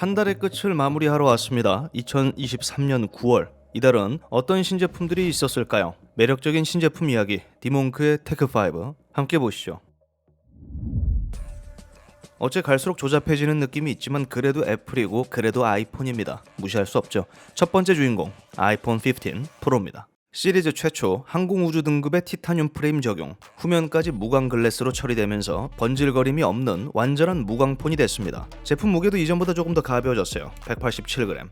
한 달의 끝을 마무리하러 왔습니다. 2023년 9월. 이달은 어떤 신제품들이 있었을까요? 매력적인 신제품 이야기 디몽크의 테크5 함께 보시죠. 어째 갈수록 조잡해지는 느낌이 있지만 그래도 애플이고 그래도 아이폰입니다. 무시할 수 없죠. 첫 번째 주인공 아이폰 15 프로입니다. 시리즈 최초 항공우주 등급의 티타늄 프레임 적용, 후면까지 무광 글래스로 처리되면서 번질거림이 없는 완전한 무광폰이 됐습니다. 제품 무게도 이전보다 조금 더 가벼워졌어요. 187g.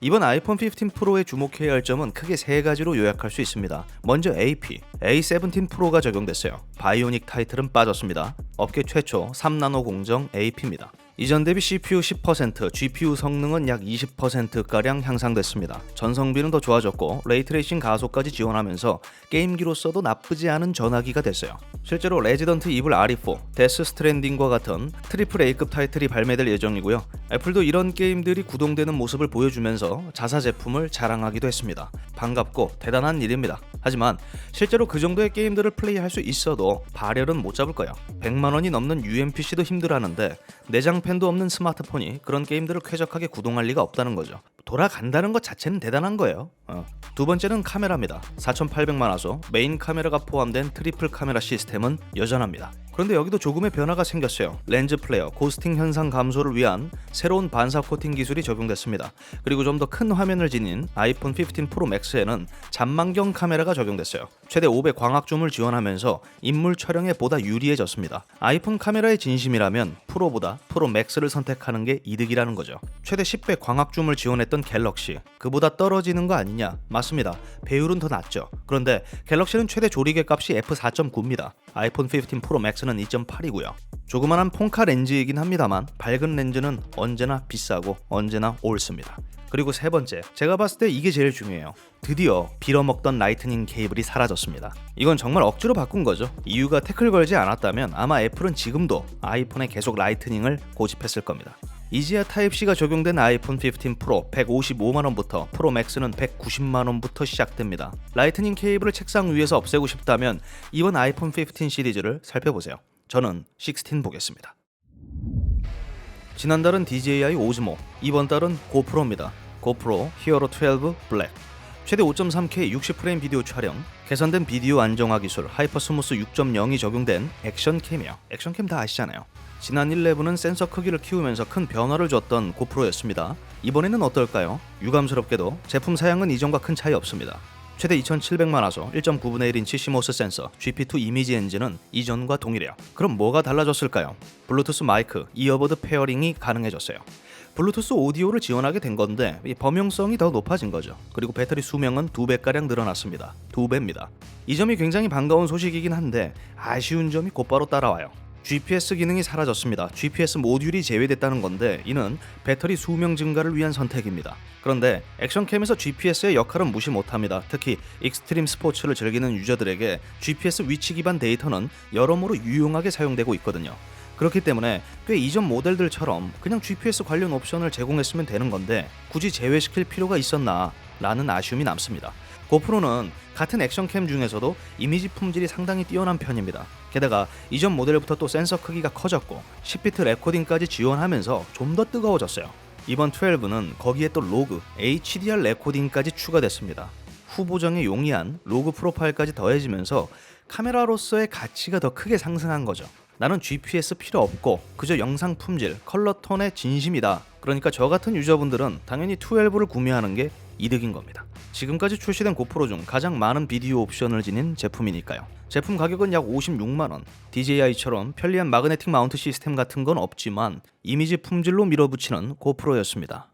이번 아이폰 15 프로에 주목해야 할 점은 크게 세 가지로 요약할 수 있습니다. 먼저 AP, A17 프로가 적용됐어요. 바이오닉 타이틀은 빠졌습니다. 업계 최초 3나노 공정 AP입니다. 이전 대비 CPU 10%, GPU 성능은 약 20%가량 향상됐습니다. 전성비는 더 좋아졌고 레이트레이싱 가속까지 지원하면서 게임기로서도 나쁘지 않은 전화기가 됐어요. 실제로 레지던트 이블 RE4, 데스 스트랜딩과 같은 트리플 A급 타이틀이 발매될 예정이고요. 애플도 이런 게임들이 구동되는 모습을 보여주면서 자사 제품을 자랑하기도 했습니다. 반갑고 대단한 일입니다. 하지만 실제로 그 정도의 게임들을 플레이할 수 있어도 발열은 못 잡을 거예요. 100만 원이 넘는 UMPC도 힘들어하는데 내장 팬도 없는 스마트폰이 그런 게임들을 쾌적하게 구동할 리가 없다는 거죠. 돌아간다는 것 자체는 대단한 거예요. 어. 두 번째는 카메라입니다. 4,800만 화소 메인 카메라가 포함된 트리플 카메라 시스템은 여전합니다. 그런데 여기도 조금의 변화가 생겼어요. 렌즈 플레어, 고스팅 현상 감소를 위한 새로운 반사 코팅 기술이 적용됐습니다. 그리고 좀 더 큰 화면을 지닌 아이폰 15 프로 맥스에는 잔망경 카메라가 적용됐어요. 최대 500 광학 줌을 지원하면서 인물 촬영에 보다 유리해졌습니다. 아이폰 카메라의 진심이라면 프로보다 프로 맥스를 선택하는 게 이득이라는 거죠. 최대 10배 광학 줌을 지원했던 갤럭시 그보다 떨어지는 거 아니냐? 맞습니다. 배율은 더 낮죠. 그런데 갤럭시는 최대 조리개 값이 f4.9입니다. 아이폰 15 프로 맥스는 2.8이고요. 조그만한 폰카 렌즈이긴 합니다만 밝은 렌즈는 언제나 비싸고 언제나 옳습니다. 그리고 세 번째, 제가 봤을 때 이게 제일 중요해요. 드디어 빌어먹던 라이트닝 케이블이 사라졌습니다. 이건 정말 억지로 바꾼 거죠. 이유가 태클 걸지 않았다면 아마 애플은 지금도 아이폰에 계속 라이트닝을 고집했을 겁니다. 이지아 타입C가 적용된 아이폰 15 프로 155만원부터 프로 맥스는 190만원부터 시작됩니다. 라이트닝 케이블을 책상 위에서 없애고 싶다면 이번 아이폰 15 시리즈를 살펴보세요. 저는 16 보겠습니다. 지난달은 DJI 오즈모, 이번 달은 고프로입니다. 고프로 히어로 12 블랙. 최대 5.3K 60프레임 비디오 촬영, 개선된 비디오 안정화 기술 하이퍼 스무스 6.0이 적용된 액션 캠이요. 액션 캠 다 아시잖아요. 지난 11은 센서 크기를 키우면서 큰 변화를 줬던 고프로였습니다. 이번에는 어떨까요? 유감스럽게도 제품 사양은 이전과 큰 차이 없습니다. 최대 2700만 화소 1.9분의 1인치 시모스 센서 GP2 이미지 엔진은 이전과 동일해요. 그럼 뭐가 달라졌을까요? 블루투스 마이크, 이어버드 페어링이 가능해졌어요. 블루투스 오디오를 지원하게 된 건데 이 범용성이 더 높아진 거죠. 그리고 배터리 수명은 두 배가량 늘어났습니다. 두 배입니다. 이 점이 굉장히 반가운 소식이긴 한데 아쉬운 점이 곧바로 따라와요. GPS 기능이 사라졌습니다. GPS 모듈이 제외됐다는 건데 이는 배터리 수명 증가를 위한 선택입니다. 그런데 액션캠에서 GPS의 역할은 무시 못합니다. 특히 익스트림 스포츠를 즐기는 유저들에게 GPS 위치 기반 데이터는 여러모로 유용하게 사용되고 있거든요. 그렇기 때문에 꽤 이전 모델들처럼 그냥 GPS 관련 옵션을 제공했으면 되는 건데 굳이 제외시킬 필요가 있었나 라는 아쉬움이 남습니다. 고프로는 같은 액션캠 중에서도 이미지 품질이 상당히 뛰어난 편입니다. 게다가 이전 모델부터 또 센서 크기가 커졌고 10비트 레코딩까지 지원하면서 좀 더 뜨거워졌어요. 이번 12는 거기에 또 로그, HDR 레코딩까지 추가됐습니다. 후보정에 용이한 로그 프로파일까지 더해지면서 카메라로서의 가치가 더 크게 상승한 거죠. 나는 GPS 필요 없고 그저 영상 품질, 컬러 톤의 진심이다. 그러니까 저 같은 유저분들은 당연히 12를 구매하는 게 이득인 겁니다. 지금까지 출시된 고프로 중 가장 많은 비디오 옵션을 지닌 제품이니까요. 제품 가격은 약 56만 원. DJI처럼 편리한 마그네틱 마운트 시스템 같은 건 없지만 이미지 품질로 밀어붙이는 고프로였습니다.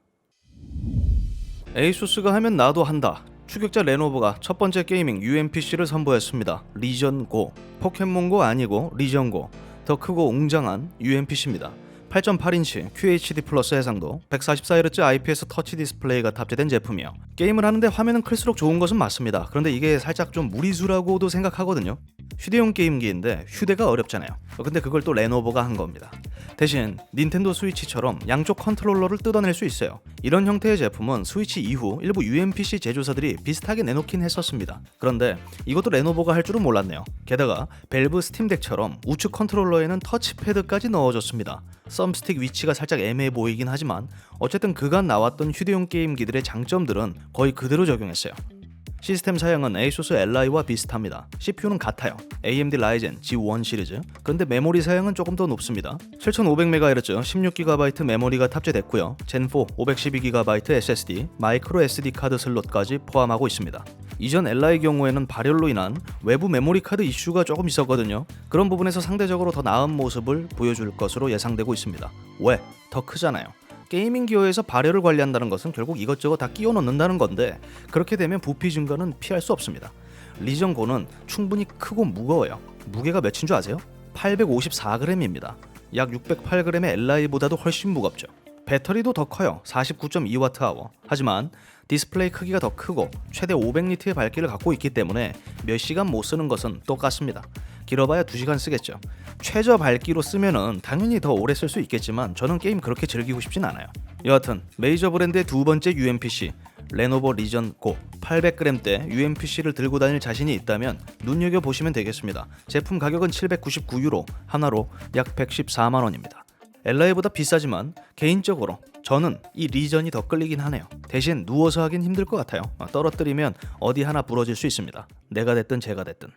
에이수스가 하면 나도 한다. 추격자 레노버가 첫 번째 게이밍 UMPC를 선보였습니다. 리전 고. 포켓몬고 아니고 리전 고. 더 크고 웅장한 UMPC입니다. 8.8인치 QHD 플러스 해상도, 144Hz IPS 터치 디스플레이가 탑재된 제품이요. 게임을 하는데 화면은 클수록 좋은 것은 맞습니다. 그런데 이게 살짝 좀 무리수라고도 생각하거든요. 휴대용 게임기인데 휴대가 어렵잖아요. 근데 그걸 또 레노버가 한 겁니다. 대신 닌텐도 스위치처럼 양쪽 컨트롤러를 뜯어낼 수 있어요. 이런 형태의 제품은 스위치 이후 일부 UMPC 제조사들이 비슷하게 내놓긴 했었습니다. 그런데 이것도 레노버가 할 줄은 몰랐네요. 게다가 벨브 스팀덱처럼 우측 컨트롤러에는 터치패드까지 넣어줬습니다. 썸스틱 위치가 살짝 애매해 보이긴 하지만 어쨌든 그간 나왔던 휴대용 게임기들의 장점들은 거의 그대로 적용했어요. 시스템 사양은 ASUS Li와 비슷합니다. CPU는 같아요. AMD Ryzen G1 시리즈. 그런데 메모리 사양은 조금 더 높습니다. 7500MHz 16GB 메모리가 탑재됐고요. 젠4 512GB SSD, 마이크로 SD 카드 슬롯까지 포함하고 있습니다. 이전 Li의 경우에는 발열로 인한 외부 메모리 카드 이슈가 조금 있었거든요. 그런 부분에서 상대적으로 더 나은 모습을 보여줄 것으로 예상되고 있습니다. 왜? 더 크잖아요. 게이밍 기어에서 발열을 관리한다는 것은 결국 이것저것 다 끼워 넣는다는 건데 그렇게 되면 부피 증가는 피할 수 없습니다. 리전 고는 충분히 크고 무거워요. 무게가 몇인 줄 아세요? 854g입니다. 약 608g의 LI보다도 훨씬 무겁죠. 배터리도 더 커요. 49.2Wh. 하지만 디스플레이 크기가 더 크고 최대 500리트의 밝기를 갖고 있기 때문에 몇 시간 못 쓰는 것은 똑같습니다. 길어봐야 2시간 쓰겠죠. 최저 밝기로 쓰면은 당연히 더 오래 쓸 수 있겠지만 저는 게임 그렇게 즐기고 싶진 않아요. 여하튼 메이저 브랜드의 두 번째 UMPC 레노버 리전 고 800g대 UMPC를 들고 다닐 자신이 있다면 눈여겨 보시면 되겠습니다. 제품 가격은 799유로, 하나로 약 114만 원입니다. 엘라이보다 비싸지만 개인적으로 저는 이 리전이 더 끌리긴 하네요. 대신 누워서 하긴 힘들 것 같아요. 떨어뜨리면 어디 하나 부러질 수 있습니다. 내가 됐든 제가 됐든.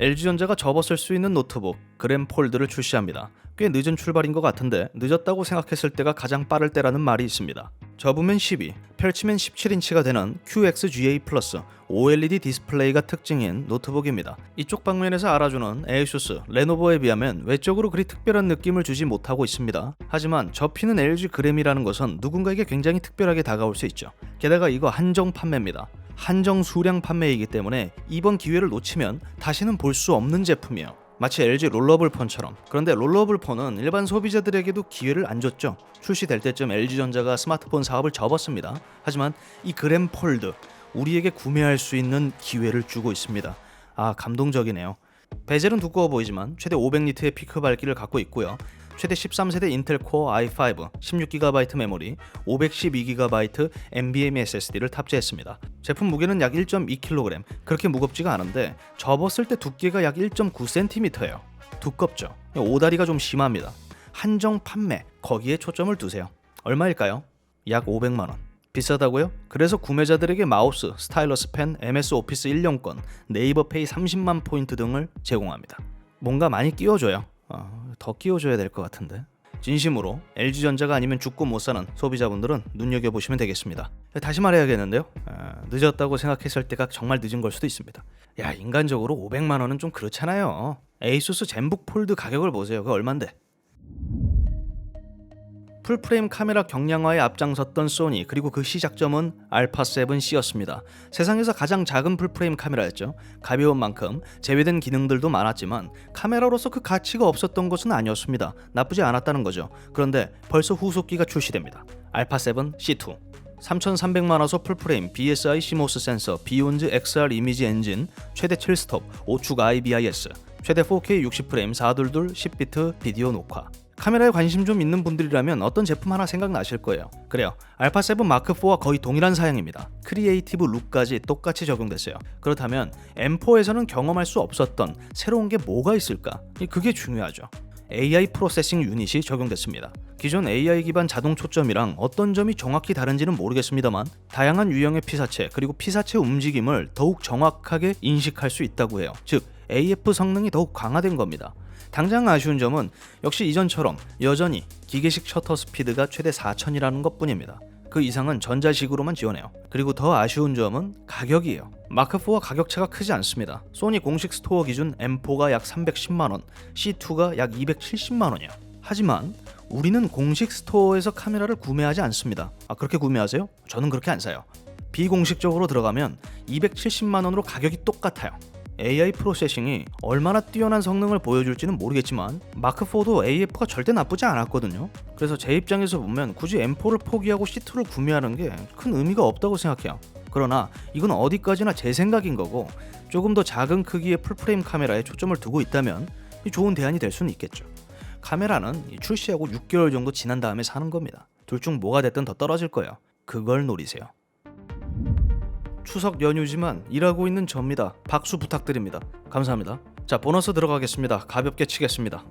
LG전자가 접었을 수 있는 노트북 그램 폴드를 출시합니다. 꽤 늦은 출발인 것 같은데 늦었다고 생각했을 때가 가장 빠를 때라는 말이 있습니다. 접으면 12, 펼치면 17인치가 되는 QXGA 플러스 OLED 디스플레이가 특징인 노트북입니다. 이쪽 방면에서 알아주는 ASUS, 레노버에 비하면 외적으로 그리 특별한 느낌을 주지 못하고 있습니다. 하지만 접히는 LG 그램이라는 것은 누군가에게 굉장히 특별하게 다가올 수 있죠. 게다가 이거 한정 판매입니다. 한정 수량 판매이기 때문에 이번 기회를 놓치면 다시는 볼 수 없는 제품이에요. 마치 LG 롤러블 폰처럼. 그런데 롤러블 폰은 일반 소비자들에게도 기회를 안 줬죠. 출시될 때쯤 LG전자가 스마트폰 사업을 접었습니다. 하지만 이 그램 폴드 우리에게 구매할 수 있는 기회를 주고 있습니다. 아 감동적이네요. 베젤은 두꺼워 보이지만 최대 500리트의 피크 밝기를 갖고 있고요. 최대 13세대 인텔 코어 i5, 16GB 메모리, 512GB NVMe SSD를 탑재했습니다. 제품 무게는 약 1.2kg, 그렇게 무겁지가 않은데 접었을 때 두께가 약 1.9cm예요. 두껍죠. 오다리가 좀 심합니다. 한정 판매, 거기에 초점을 두세요. 얼마일까요? 약 500만 원. 비싸다고요? 그래서 구매자들에게 마우스, 스타일러스 펜, MS 오피스 1년권, 네이버 페이 30만 포인트 등을 제공합니다. 뭔가 많이 끼워줘요. 어, 더 끼워줘야 될 것 같은데. 진심으로 LG전자가 아니면 죽고 못 사는 소비자분들은 눈여겨 보시면 되겠습니다. 다시 말해야겠는데요. 아, 늦었다고 생각했을 때가 정말 늦은 걸 수도 있습니다. 야 인간적으로 500만 원은 좀 그렇잖아요. 에이수스 젠북 폴드 가격을 보세요. 그 얼만데? 풀프레임 카메라 경량화에 앞장섰던 소니 그리고 그 시작점은 알파 7C였습니다. 세상에서 가장 작은 풀프레임 카메라였죠. 가벼운 만큼 제외된 기능들도 많았지만 카메라로서 그 가치가 없었던 것은 아니었습니다. 나쁘지 않았다는 거죠. 그런데 벌써 후속기가 출시됩니다. 알파 7 C2 3300만 화소 풀프레임 BSI CMOS 센서 비욘즈 XR 이미지 엔진 최대 7스톱 5축 IBIS 최대 4K 60프레임 422 10비트 비디오 녹화 카메라에 관심 좀 있는 분들이라면 어떤 제품 하나 생각나실 거예요. 그래요. 알파 7 마크 4와 거의 동일한 사양입니다. 크리에이티브 룩까지 똑같이 적용됐어요. 그렇다면 M4에서는 경험할 수 없었던 새로운 게 뭐가 있을까? 그게 중요하죠. AI 프로세싱 유닛이 적용됐습니다. 기존 AI 기반 자동 초점이랑 어떤 점이 정확히 다른지는 모르겠습니다만 다양한 유형의 피사체 그리고 피사체 움직임을 더욱 정확하게 인식할 수 있다고 해요. 즉 AF 성능이 더욱 강화된 겁니다. 당장 아쉬운 점은 역시 이전처럼 여전히 기계식 셔터 스피드가 최대 4000이라는 것 뿐입니다. 그 이상은 전자식으로만 지원해요. 그리고 더 아쉬운 점은 가격이에요. 마크4와 가격차가 크지 않습니다. 소니 공식 스토어 기준 M4가 약 310만원, C2가 약 270만원이에요. 하지만 우리는 공식 스토어에서 카메라를 구매하지 않습니다. 아, 그렇게 구매하세요? 저는 그렇게 안 사요. 비공식적으로 들어가면 270만원으로 가격이 똑같아요. AI 프로세싱이 얼마나 뛰어난 성능을 보여줄지는 모르겠지만 마크4도 AF가 절대 나쁘지 않았거든요. 그래서 제 입장에서 보면 굳이 M4를 포기하고 C2를 구매하는 게 큰 의미가 없다고 생각해요. 그러나 이건 어디까지나 제 생각인 거고 조금 더 작은 크기의 풀프레임 카메라에 초점을 두고 있다면 좋은 대안이 될 수는 있겠죠. 카메라는 출시하고 6개월 정도 지난 다음에 사는 겁니다. 둘 중 뭐가 됐든 더 떨어질 거예요. 그걸 노리세요. 추석 연휴지만 일하고 있는 접니다. 박수 부탁드립니다. 감사합니다. 자, 보너스 들어가겠습니다. 가볍게 치겠습니다.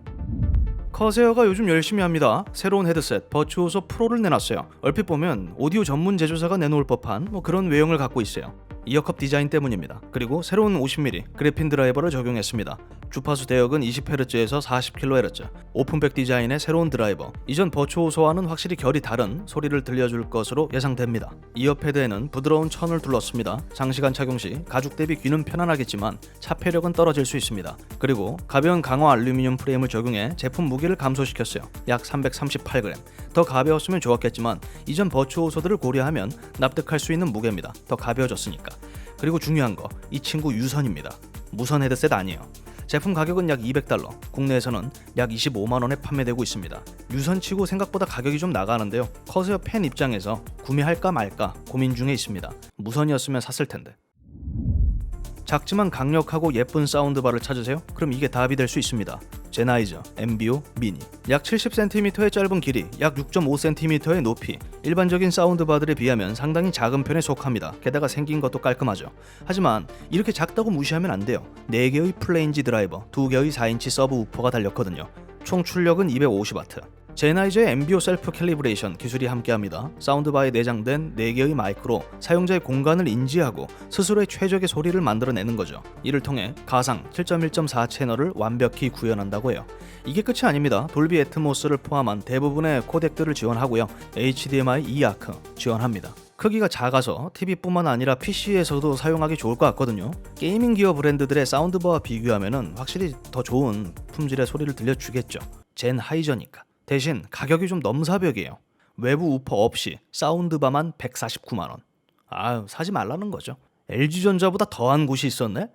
커세어가 요즘 열심히 합니다. 새로운 헤드셋 버추오소 프로를 내놨어요. 얼핏 보면 오디오 전문 제조사가 내놓을 법한 뭐 그런 외형을 갖고 있어요. 이어컵 디자인 때문입니다. 그리고 새로운 50mm 그래핀 드라이버를 적용했습니다. 주파수 대역은 20Hz에서 40kHz. 오픈백 디자인의 새로운 드라이버. 이전 버추오소와는 확실히 결이 다른 소리를 들려줄 것으로 예상됩니다. 이어패드에는 부드러운 천을 둘렀습니다. 장시간 착용 시 가죽 대비 귀는 편안하겠지만 차폐력은 떨어질 수 있습니다. 그리고 가벼운 강화 알루미늄 프레임을 적용해 제품 무게를 감소시켰어요. 약 338g. 더 가벼웠으면 좋았겠지만 이전 버추오소들을 고려하면 납득할 수 있는 무게입니다. 더 가벼워졌으니까. 그리고 중요한 거, 이 친구 유선입니다. 무선 헤드셋 아니에요. 제품 가격은 약 200달러, 국내에서는 약 25만 원에 판매되고 있습니다. 유선치고 생각보다 가격이 좀 나가는데요. 커세어 팬 입장에서 구매할까 말까 고민 중에 있습니다. 무선이었으면 샀을 텐데. 작지만 강력하고 예쁜 사운드바를 찾으세요? 그럼 이게 답이 될 수 있습니다. 제나이저 MBO 미니 약 70cm의 짧은 길이, 약 6.5cm의 높이 일반적인 사운드바들에 비하면 상당히 작은 편에 속합니다. 게다가 생긴 것도 깔끔하죠. 하지만 이렇게 작다고 무시하면 안 돼요. 4개의 플레인지 드라이버, 2개의 4인치 서브 우퍼가 달렸거든요. 총 출력은 250W. 제나이저의 엠비오 셀프 캘리브레이션 기술이 함께합니다. 사운드바에 내장된 4개의 마이크로 사용자의 공간을 인지하고 스스로의 최적의 소리를 만들어내는 거죠. 이를 통해 가상 7.1.4 채널을 완벽히 구현한다고 해요. 이게 끝이 아닙니다. 돌비 애트모스를 포함한 대부분의 코덱들을 지원하고요. HDMI 2아크 지원합니다. 크기가 작아서 TV뿐만 아니라 PC에서도 사용하기 좋을 것 같거든요. 게이밍 기어 브랜드들의 사운드바와 비교하면 확실히 더 좋은 품질의 소리를 들려주겠죠. 젠 하이저니까. 대신 가격이 좀 넘사벽이에요. 외부 우퍼 없이 사운드바만 149만 원. 아유 사지 말라는 거죠. LG전자보다 더한 곳이 있었네.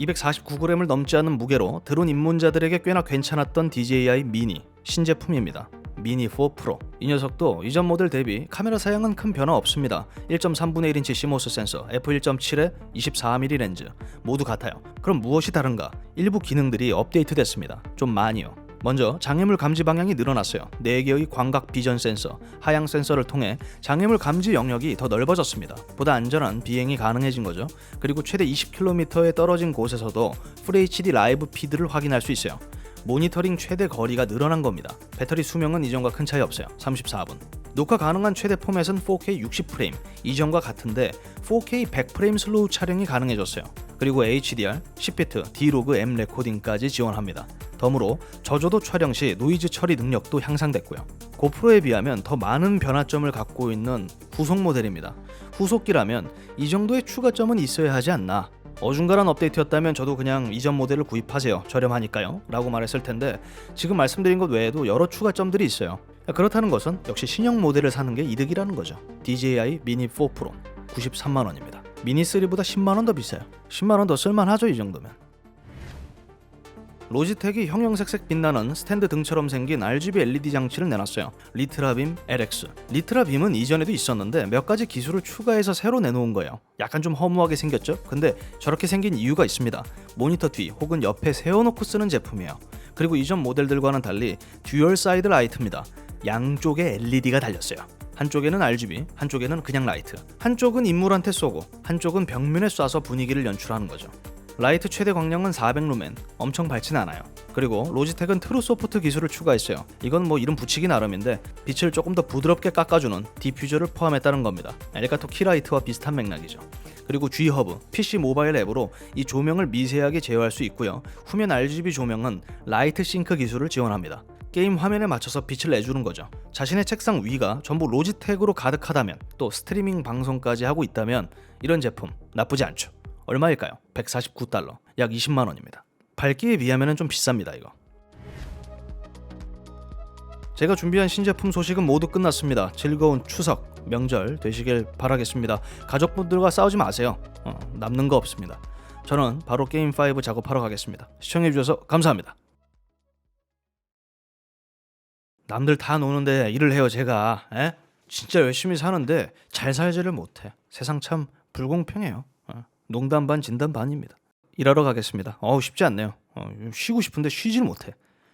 249g을 넘지 않은 무게로 드론 입문자들에게 꽤나 괜찮았던 DJI 미니 신제품입니다. 미니 4 프로 이 녀석도 이전 모델 대비 카메라 사양은 큰 변화 없습니다 1.3분의 1인치 시모스 센서 f1.7에 24mm 렌즈 모두 같아요 그럼 무엇이 다른가 일부 기능들이 업데이트됐습니다 좀 많이요 먼저 장애물 감지 방향이 늘어났어요. 4개의 광각 비전 센서, 하향 센서를 통해 장애물 감지 영역이 더 넓어졌습니다. 보다 안전한 비행이 가능해진 거죠. 그리고 최대 20km에 떨어진 곳에서도 FHD 라이브 피드를 확인할 수 있어요. 모니터링 최대 거리가 늘어난 겁니다. 배터리 수명은 이전과 큰 차이 없어요. 34분. 녹화 가능한 최대 포맷은 4K 60프레임. 이전과 같은데 4K 100프레임 슬로우 촬영이 가능해졌어요. 그리고 HDR, 10비트, D-Log M 레코딩까지 지원합니다. 덤으로 저조도 촬영 시 노이즈 처리 능력도 향상됐고요. 고프로에 비하면 더 많은 변화점을 갖고 있는 후속 모델입니다. 후속기라면 이 정도의 추가점은 있어야 하지 않나. 어중간한 업데이트였다면 저도 그냥 이전 모델을 구입하세요. 저렴하니까요. 라고 말했을 텐데 지금 말씀드린 것 외에도 여러 추가점들이 있어요. 그렇다는 것은 역시 신형 모델을 사는 게 이득이라는 거죠. DJI 미니 4 프로 93만 원입니다. 미니 3보다 10만 원 더 비싸요. 10만 원 더 쓸만하죠 이 정도면. 로지텍이 형형색색 빛나는 스탠드 등처럼 생긴 RGB LED 장치를 내놨어요. 리트라빔 LX. 리트라빔은 이전에도 있었는데 몇 가지 기술을 추가해서 새로 내놓은 거예요. 약간 좀 허무하게 생겼죠? 근데 저렇게 생긴 이유가 있습니다. 모니터 뒤 혹은 옆에 세워놓고 쓰는 제품이에요. 그리고 이전 모델들과는 달리 듀얼 사이드 라이트입니다. 양쪽에 LED가 달렸어요. 한쪽에는 RGB, 한쪽에는 그냥 라이트. 한쪽은 인물한테 쏘고, 한쪽은 벽면에 쏴서 분위기를 연출하는 거죠. 라이트 최대 광량은 400루멘, 엄청 밝진 않아요. 그리고 로지텍은 트루소프트 기술을 추가했어요. 이건 뭐 이름 붙이기 나름인데 빛을 조금 더 부드럽게 깎아주는 디퓨저를 포함했다는 겁니다. 엘가토 키라이트와 비슷한 맥락이죠. 그리고 G 허브, PC 모바일 앱으로 이 조명을 미세하게 제어할 수 있고요. 후면 RGB 조명은 라이트 싱크 기술을 지원합니다. 게임 화면에 맞춰서 빛을 내주는 거죠. 자신의 책상 위가 전부 로지텍으로 가득하다면 또 스트리밍 방송까지 하고 있다면 이런 제품 나쁘지 않죠. 얼마일까요? 149달러. 약 20만 원입니다. 밝기에 비하면 좀 비쌉니다, 이거. 제가 준비한 신제품 소식은 모두 끝났습니다. 즐거운 추석, 명절 되시길 바라겠습니다. 가족분들과 싸우지 마세요. 어, 남는 거 없습니다. 저는 바로 게임 5 작업하러 가겠습니다. 시청해 주셔서 감사합니다. 남들 다 노는데 일을 해요, 제가. 에? 진짜 열심히 사는데 잘 살지를 못해. 세상 참 불공평해요. 어, 농담 반 진담 반입니다. 일하러 가겠습니다. 어우 쉽지 않네요. 어, 쉬고 싶은데 쉬질 못해.